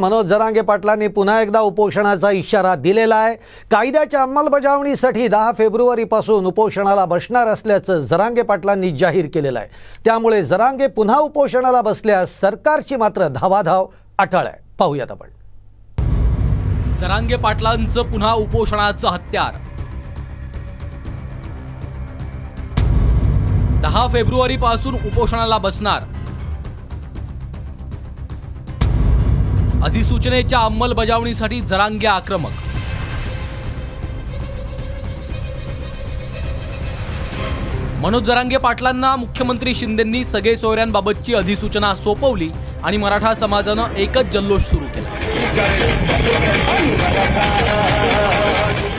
मनोज जरांगे पाटलांनी पुन्हा एकदा उपोषणाचा इशारा दिलेला आहे. कायद्याच्या अंमलबजावणीसाठी दहा फेब्रुवारीपासून उपोषणाला बसणार असल्याचं जरांगे पाटलांनी जाहीर केलेलं आहे. त्यामुळे जरांगे पुन्हा उपोषणाला बसल्यास सरकारची मात्र धावाधाव अटळ आहे. पाहूयात आपण. जरांगे पाटलांचं पुन्हा उपोषणाचं हत्यार. दहा फेब्रुवारीपासून उपोषणाला बसणार. अधिसूचनेच्या अंमलबजावणीसाठी जरांगे आक्रमक. मनोज जरांगे पाटलांना मुख्यमंत्री शिंदेंनी सगळे सोयऱ्यांबाबतची अधिसूचना सोपवली आणि मराठा समाजानं एकच जल्लोष सुरू केला.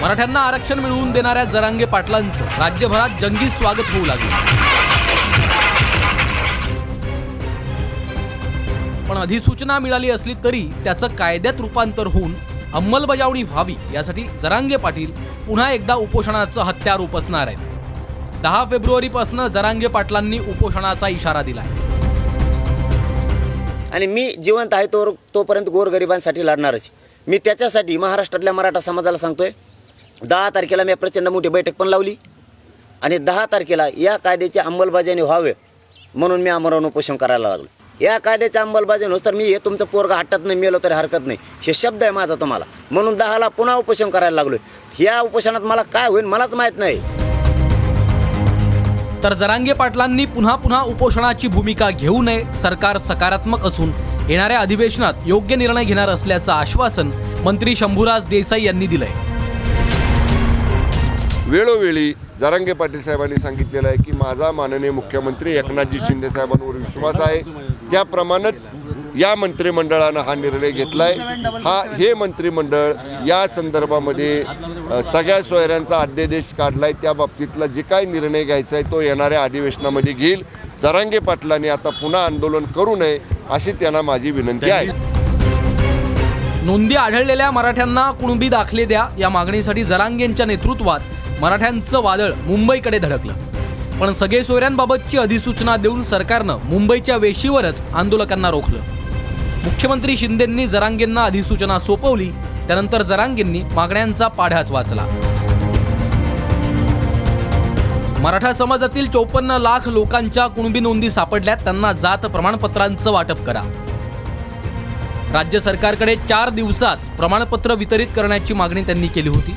मराठ्यांना आरक्षण मिळवून देणाऱ्या जरांगे पाटलांचं राज्यभरात जंगी स्वागत होऊ लागलं. पण अधिसूचना मिळाली असली तरी त्याचं कायद्यात रूपांतर होऊन अंमलबजावणी व्हावी यासाठी जरांगे पाटील पुन्हा एकदा उपोषणाचं हत्यार उपसणार आहेत. दहा फेब्रुवारीपासून जरांगे पाटलांनी उपोषणाचा इशारा दिला आणि मी जिवंत आहे तो तोपर्यंत गोरगरिबांसाठी लढणारच. मी त्याच्यासाठी महाराष्ट्रातल्या मराठा समाजाला सांगतोय दहा तारखेला मी प्रचंड मोठी बैठक पण लावली आणि दहा तारखेला या कायद्याची अंमलबजावणी व्हावे म्हणून मी आमरण उपोषण करायला लागलो. या कायद्याच्या अंमलबजावणी तर मी हे तुमचं पोरगा हटत नाही मेलो तरी हरकत नाही. हे शब्द आहे माझा तुम्हाला. म्हणून दहाला पुन्हा उपोषण करायला लागलो ह्या उपोषणात मला काय होईल मलाच माहीत नाही. तर जरांगे पाटलांनी पुन्हा पुन्हा उपोषणाची भूमिका घेऊ नये सरकार सकारात्मक असून येणाऱ्या अधिवेशनात योग्य निर्णय घेणार असल्याचं आश्वासन मंत्री शंभूराज देसाई यांनी दिलंय. वेळोवेळी जारांगे पाटील साहेबांनी सांगितलेलं आहे की माझा माननीय मुख्यमंत्री एकनाथजी शिंदे साहेबांवर विश्वास आहे. त्याप्रमाणेच या मंत्रिमंडळानं हा निर्णय घेतलाय. हा हे मंत्रिमंडळ या संदर्भामध्ये सगळ्या सोयऱ्यांचा अध्यादेश काढलाय. त्या बाबतीतला जे काही निर्णय घ्यायचा आहे तो येणाऱ्या अधिवेशनामध्ये घेईल. जरांगे पाटलांनी आता पुन्हा आंदोलन करू नये अशी त्यांना माझी विनंती आहे. नोंदी आढळलेल्या मराठ्यांना कुणबी दाखले द्या या मागणीसाठी जरांगेंच्या नेतृत्वात मराठ्यांचं वादळ मुंबईकडे धडकलं. पण सगळे सोयऱ्यांबाबतची अधिसूचना देऊन सरकारनं मुंबईच्या वेशीवरच आंदोलकांना रोखलं. मुख्यमंत्री शिंदेंनी जरांगेंना अधिसूचना सोपवली त्यानंतर जरांगेंनी मागण्यांचा पाढाच वाचला. मराठा समाजातील चौपन्न लाख लोकांच्या कुणबी नोंदी सापडल्यात त्यांना जात प्रमाणपत्रांचं वाटप करा. राज्य सरकारकडे चार दिवसात प्रमाणपत्र वितरित करण्याची मागणी त्यांनी केली होती.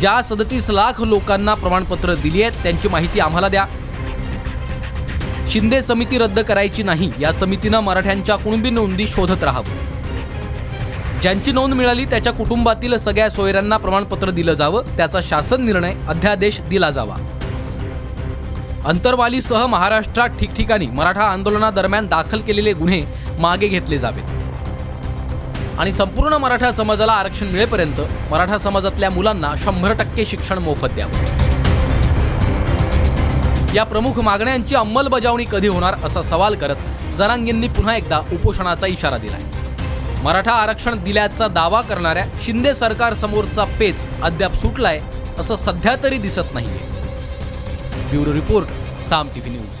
ज्या सदतीस लाख लोकांना प्रमाणपत्र दिली आहेत त्यांची माहिती आम्हाला द्या. शिंदे समिती रद्द करायची नाही या समितीनं मराठ्यांच्या कुणबी नोंदी शोधत राहावं. ज्यांची नोंद मिळाली त्याच्या कुटुंबातील सगळ्या सोयऱ्यांना प्रमाणपत्र दिलं जावं त्याचा शासन निर्णय अध्यादेश दिला जावा. अंतरवालीसह महाराष्ट्रात ठिकठिकाणी मराठा आंदोलनादरम्यान दाखल केलेले गुन्हे मागे घेतले जावेत. आणि संपूर्ण मराठा समाजाला आरक्षण मिळेपर्यंत मराठा समाजातल्या मुलांना शंभर टक्के शिक्षण मोफत द्यावं. या प्रमुख मागण्यांची अंमलबजावणी कधी होणार असा सवाल करत जरांगींनी पुन्हा एकदा उपोषणाचा इशारा दिलाय. मराठा आरक्षण दिल्याचा दावा करणाऱ्या शिंदे सरकारसमोरचा पेच अद्याप सुटलाय असं सध्या तरी दिसत नाहीये. Bureau report Saam TV news.